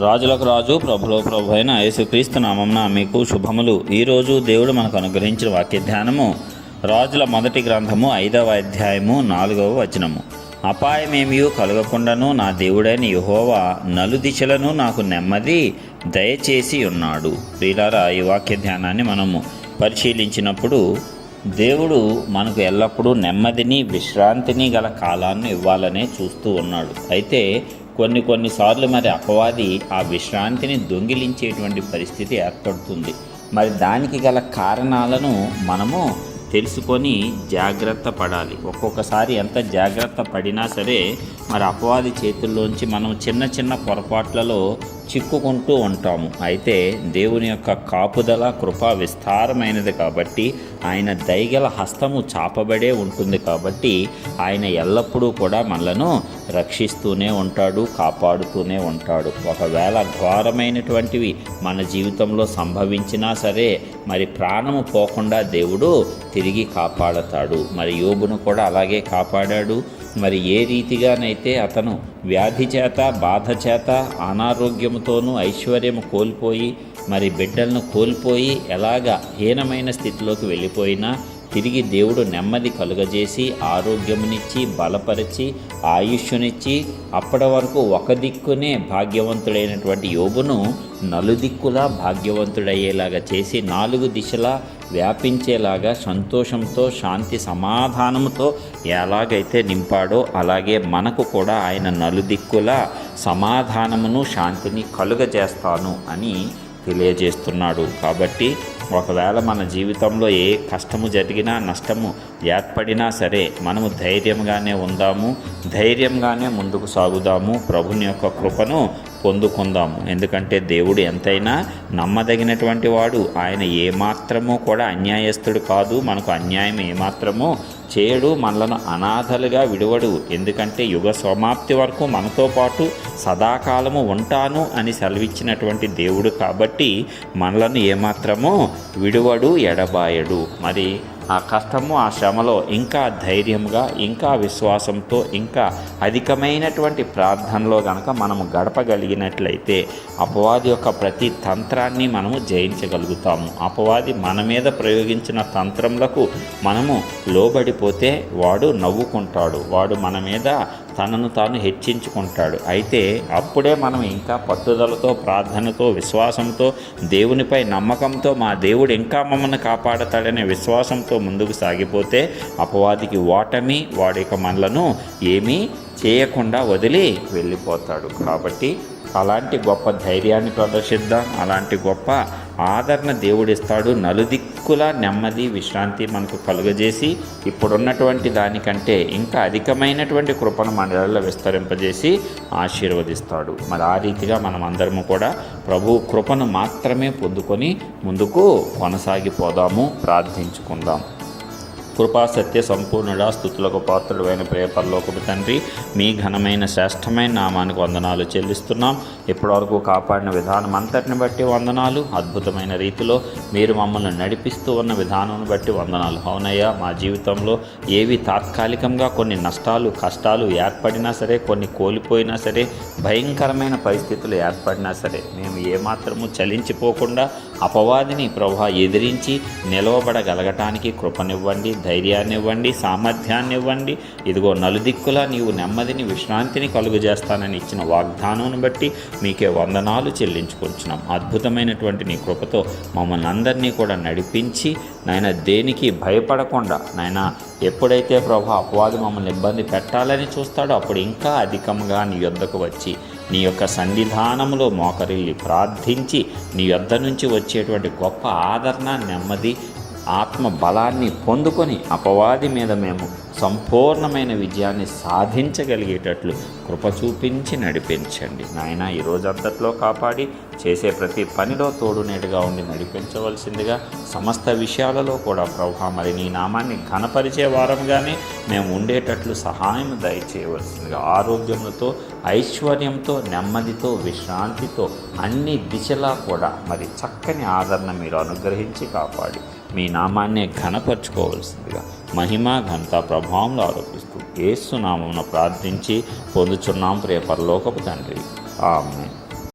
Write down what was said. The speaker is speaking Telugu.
రాజులకు రాజు ప్రభులో ప్రభు అయిన యేసుక్రీస్తు నామంన మీకు శుభములు. ఈరోజు దేవుడు మనకు అనుగ్రహించిన వాక్య ధ్యానము రాజుల మొదటి గ్రంథము ఐదవ అధ్యాయము నాలుగవ వచనము. అపాయమేమియూ కలగకుండాను నా దేవుడైన యుహోవ నలు దిశలను నాకు నెమ్మది దయచేసి ఉన్నాడు. ప్రియులారా ఈ వాక్య ధ్యానాన్ని మనము పరిశీలించినప్పుడు దేవుడు మనకు ఎల్లప్పుడూ నెమ్మదిని విశ్రాంతిని గల కాలాన్ని ఇవ్వాలనే చూస్తూ ఉన్నాడు. అయితే కొన్ని కొన్నిసార్లు మరి అపవాది ఆ విశ్రాంతిని దొంగిలించేటువంటి పరిస్థితి ఏర్పడుతుంది. మరి దానికి గల కారణాలను మనము తెలుసుకొని జాగ్రత్త పడాలి. ఒక్కొక్కసారి ఎంత జాగ్రత్త పడినా సరే మరి అపవాది చేతుల్లోంచి మనం చిన్న చిన్న పొరపాట్లలో చిక్కుకుంటూ ఉంటాము. అయితే దేవుని యొక్క కాపుదల కృప విస్తారమైనది కాబట్టి ఆయన దయగల హస్తము చాపబడే ఉంటుంది కాబట్టి ఆయన ఎల్లప్పుడూ కూడా మనలను రక్షిస్తూనే ఉంటాడు కాపాడుతూనే ఉంటాడు. ఒకవేళ ఘోరమైనటువంటివి మన జీవితంలో సంభవించినా సరే మరి ప్రాణము పోకుండా దేవుడు తిరిగి కాపాడతాడు. మరి యోబును కూడా అలాగే కాపాడాడు. మరి ఏ రీతిగానైతే అతను వ్యాధి చేత బాధ చేత అనారోగ్యముతోనూ ఐశ్వర్యము కోల్పోయి మరి బిడ్డలను కోల్పోయి ఎలాగ హీనమైన స్థితిలోకి వెళ్ళిపోయినా తిరిగి దేవుడు నెమ్మది కలుగజేసి ఆరోగ్యమునిచ్చి బలపరిచి ఆయుష్యునిచ్చి అప్పటి వరకు ఒక దిక్కునే భాగ్యవంతుడైనటువంటి యోగును నలుదిక్కులా భాగ్యవంతుడయ్యేలాగా చేసి నాలుగు దిశలా వ్యాపించేలాగా సంతోషంతో శాంతి సమాధానంతో ఎలాగైతే నింపాడో అలాగే మనకు కూడా ఆయన నలుదిక్కులా సమాధానమును శాంతిని కలుగజేస్తాను అని తెలియజేస్తున్నాడు. కాబట్టి ఒకవేళ మన జీవితంలో ఏ కష్టము జరిగినా నష్టము ఏర్పడినా సరే మనము ధైర్యంగానే ఉందాము ధైర్యంగానే ముందుకు సాగుదాము. ప్రభుని యొక్క కృపను పొందుకుందాము. ఎందుకంటే దేవుడు ఎంతైనా నమ్మదగినటువంటి వాడు. ఆయన ఏమాత్రమూ కూడా అన్యాయస్తుడు కాదు. మనకు అన్యాయం ఏమాత్రమూ చేయడు మనలను అనాథలుగా విడవడు. ఎందుకంటే యుగ సమాప్తి వరకు మనతో పాటు సదాకాలము ఉంటాను అని సెలవిచ్చినటువంటి దేవుడు కాబట్టి మనలను ఏమాత్రమూ విడువడు ఎడబాయడు. మరి ఆ కష్టము ఆ శ్రమలో ఇంకా ధైర్యంగా ఇంకా విశ్వాసంతో ఇంకా అధికమైనటువంటి ప్రార్థనలో గనక మనము గడపగలిగినట్లయితే అపవాది యొక్క ప్రతి తంత్రాన్ని మనము జయించగలుగుతాము. అపవాది మన మీద ప్రయోగించిన తంత్రములకు మనము లోబడిపోతే వాడు నవ్వుకుంటాడు. వాడు మన మీద తనను తాను హెచ్చించుకుంటాడు. అయితే అప్పుడే మనం ఇంకా పట్టుదలతో ప్రార్థనతో విశ్వాసంతో దేవునిపై నమ్మకంతో మా దేవుడు ఇంకా మమ్మల్ని కాపాడతాడనే విశ్వాసంతో ముందుకు సాగిపోతే అపవాదికి ఓటమి వాడి యొక్క మనలను ఏమీ చేయకుండా వదిలి వెళ్ళిపోతాడు. కాబట్టి అలాంటి గొప్ప ధైర్యాన్ని ప్రదర్శిద్దాం. అలాంటి గొప్ప ఆదరణ దేవుడిస్తాడు. నలుదిక్కుల నెమ్మది విశ్రాంతి మనకు కలుగజేసి ఇప్పుడున్నటువంటి దానికంటే ఇంకా అధికమైనటువంటి కృపను మనలో విస్తరింపజేసి ఆశీర్వదిస్తాడు. మరి ఆ రీతిగా మనం అందరము కూడా ప్రభు కృపను మాత్రమే పొందుకొని ముందుకు కొనసాగిపోదాము ప్రార్థించుకుందాం. కృపా సత్య సంపూర్ణుడా స్థుతులకు పాత్రుడైన అయిన ప్రేపర్లోకపు తండ్రి మీ ఘనమైన శ్రేష్టమైన నామానికి వందనాలు చెల్లిస్తున్నాం. ఇప్పటివరకు కాపాడిన విధానం అంతటిని బట్టి వందనాలు. అద్భుతమైన రీతిలో మీరు మమ్మల్ని నడిపిస్తూ ఉన్న విధానం బట్టి వందనాలు. అవునయ్యా మా జీవితంలో ఏవి తాత్కాలికంగా కొన్ని నష్టాలు కష్టాలు ఏర్పడినా సరే కొన్ని కోల్పోయినా సరే భయంకరమైన పరిస్థితులు ఏర్పడినా సరే మేము ఏమాత్రము చలించిపోకుండా అపవాదిని ప్రభా ఎదిరించి నిలవబడగలగటానికి కృపనివ్వండి ధైర్యాన్ని ఇవ్వండి సామర్థ్యాన్ని ఇవ్వండి ఇదిగో నలుదిక్కులా నీవు నెమ్మదిని విశ్రాంతిని కలుగు చేస్తానని ఇచ్చిన వాగ్దానం బట్టి మీకే వందనాలు చెల్లించుకుంటున్నాం అద్భుతమైనటువంటి నీ కృపతో మమ్మల్ని అందరినీ కూడా నడిపించి నాయన దేనికి భయపడకుండా నాయన ఎప్పుడైతే ప్రభా అపవాది మమ్మల్ని ఇబ్బంది పెట్టాలని చూస్తాడో అప్పుడు ఇంకా అధికంగా నీ యొద్దకు వచ్చి నీ యొక్క సన్నిధానంలో మోకరిల్లి ప్రార్థించి నీ యొద్ద నుంచి వచ్చేటువంటి గొప్ప ఆదరణ నెమ్మది ఆత్మ బలాన్ని పొందుకొని అపవాది మీద మేము సంపూర్ణమైన విజయాన్ని సాధించగలిగేటట్లు కృప చూపించి నడిపించండి. నాయన ఈ రోజంతట్లో కాపాడి చేసే ప్రతి పనిలో తోడునేటుగా ఉండి నడిపించవలసిందిగా సమస్త విషయాలలో కూడా ప్రభా మరి నీ నామాన్ని ఘనపరిచే వారంగానే మేము ఉండేటట్లు సహాయం దయచేయవలసిందిగా ఆరోగ్యంతో ఐశ్వర్యంతో నెమ్మదితో విశ్రాంతితో అన్ని దిశలా కూడా మరి చక్కని ఆదరణ మీరు అనుగ్రహించి కాపాడి మీ నామాన్నే ఘనపరచుకోవలసిందిగా మహిమ ఘనత ప్రభావంలో ఆరోపిస్తూ ఏసునామమున ప్రార్థించి పొందుచున్నాం ప్రియ పరలోకపు తండ్రి. ఆమె